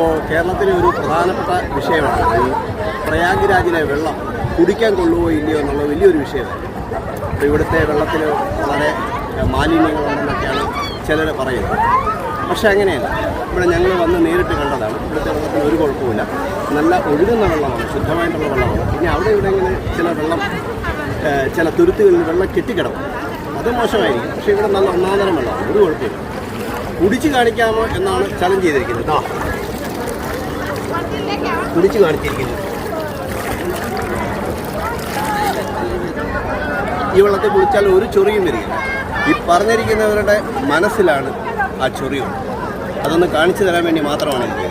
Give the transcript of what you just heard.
ഇപ്പോൾ കേരളത്തിലെ ഒരു പ്രധാനപ്പെട്ട വിഷയമാണ് ഈ പ്രയാഗ്രാജിലെ വെള്ളം കുടിക്കാൻ കൊള്ളുമോ ഇല്ലയോ എന്നുള്ള വലിയൊരു വിഷയമാണ്. അപ്പോൾ ഇവിടുത്തെ വെള്ളത്തിൽ വളരെ മാലിന്യങ്ങളുണ്ടെന്നൊക്കെയാണ് ചിലർ പറയുന്നത്. പക്ഷേ അങ്ങനെയല്ല. ഇവിടെ ഞങ്ങൾ വന്ന് നേരിട്ട് കണ്ടതാണ്. ഇവിടുത്തെ വെള്ളത്തിന് ഒരു കുഴപ്പമില്ല നല്ല ഒഴുകുന്ന വെള്ളമാണ് ശുദ്ധമായിട്ടുള്ള വെള്ളമാണ്. പിന്നെ അവിടെ ഇവിടെ ഇങ്ങനെ ചില വെള്ളം ചില തുരുത്തുകളിൽ വെള്ളം കെട്ടിക്കിടക്കും. അത് മോശമായിരിക്കും. പക്ഷേ ഇവിടെ നല്ല ഒന്നാന്തരം വെള്ളമാണ്. ഒരു കുഴപ്പമില്ല കുടിച്ച് കാണിക്കാമോ എന്നാണ് ചലഞ്ച് ചെയ്തിരിക്കുന്നത്. ആ കുടിച്ച് കാണിച്ചിരിക്കുന്നത് ഈ വെള്ളത്തിൽ കുളിച്ചാൽ ഒരു ചൊറിയും വരില്ല. ഈ പറഞ്ഞിരിക്കുന്നവരുടെ മനസ്സിലാണ് ആ ചൊറിയുള്ളത് അതൊന്ന് കാണിച്ചു തരാൻ വേണ്ടി മാത്രമാണ് എനിക്ക്